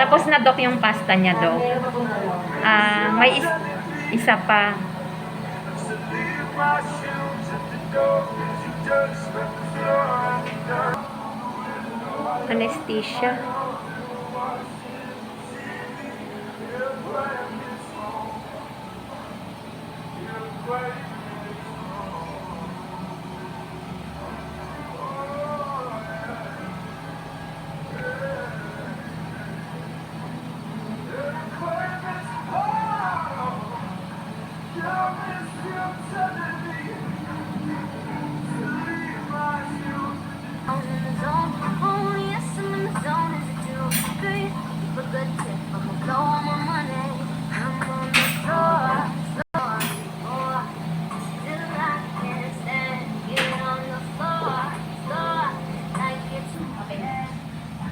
Tapos na dok yung pasta niya dok. Ah, may is- isa pa. Anesthesia. I'm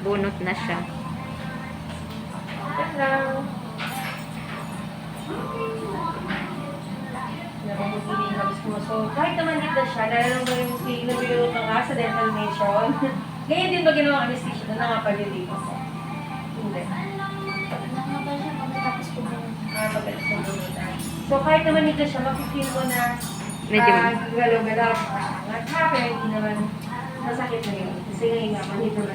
Bunot na siya. Hello. So, kahit naman dito siya, dahil lang ba yung pinabiro ka nga sa dental nation, ganyan din ba ginawa ang anesthesia na nakapalyo dito? Hindi. Nakakabal siya pagkatapos ko? Ah, ng bumitan. So, kahit naman dito siya, makikil mo na Medyo- ah, galaw-galaw. At happy, hindi naman masakit na yun. Kasi ngayon nga, manito na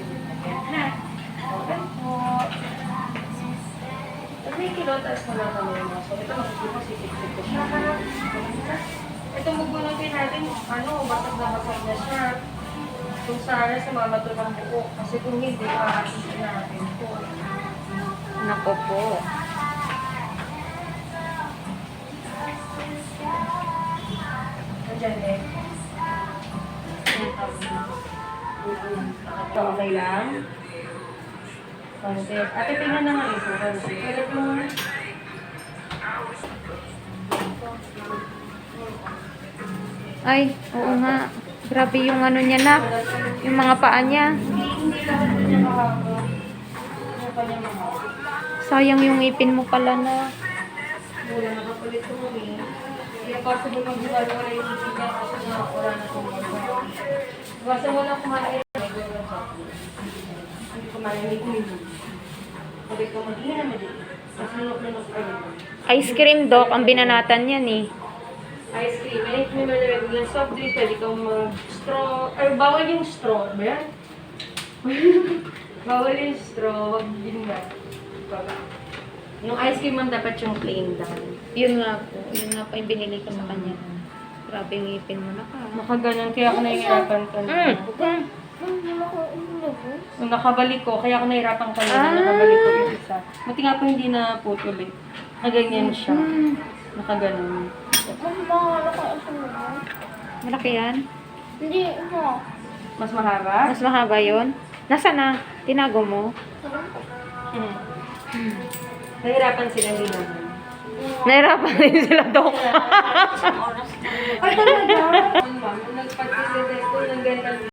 kilotas mo lang kami mo. So, ito makikita, sisip-sip ko siya. ha? Itong bubunutin natin, ano, basag na basag na siya. Kung sana sa mama to ng buo. Kasi kung hindi, makakasisi natin po. Nako po. Nandiyan eh. Okay lang. Konti. Ate, tingnan na nga ito. Pero kung... Ay, oo nga. Grabe yung ano niya na. Yung mga paa niya. Sayang yung ipin mo pala na. Mula nakapalit ko eh. Possible mag-iwala yung ipin niya kasi nga wala na itong mga. Basta wala kumain. Hindi kumain. Hindi kumain. Sabi ko, mag-iin naman din. Nunok-nunok pa yun. Ice cream, Dok. Ang binanatan yan eh. Ice cream. May may malawag ng soft drink. Pwede kang mag-straw. Or bawal yung straw. Ba yan? bawal yung straw. Wag yun na. Baba. Yung ice cream man dapat yung plain lang. Yun nga po. Yun nga po yung binili ko sa kanya. Grabe yung ipin mo na ka. Nakaganon, kaya ako nahihirapan ka na. Mm. Nung nakabalik ko, kaya ako nahihirapan ka na Ah. nakabalik ko yung isa. Buti nga po hindi na putol eh. Naganyan siya. Hmm. Nakaganon. Malaki yan. Hindi, ito. Mas mahaba? Mas mahaba yun. Nasa na? Tinago mo? Mm. Nahihirapan sila hindi naman. Nahirapan din sila, Dok. Ay, talaga? Nagpag-test ko ng dental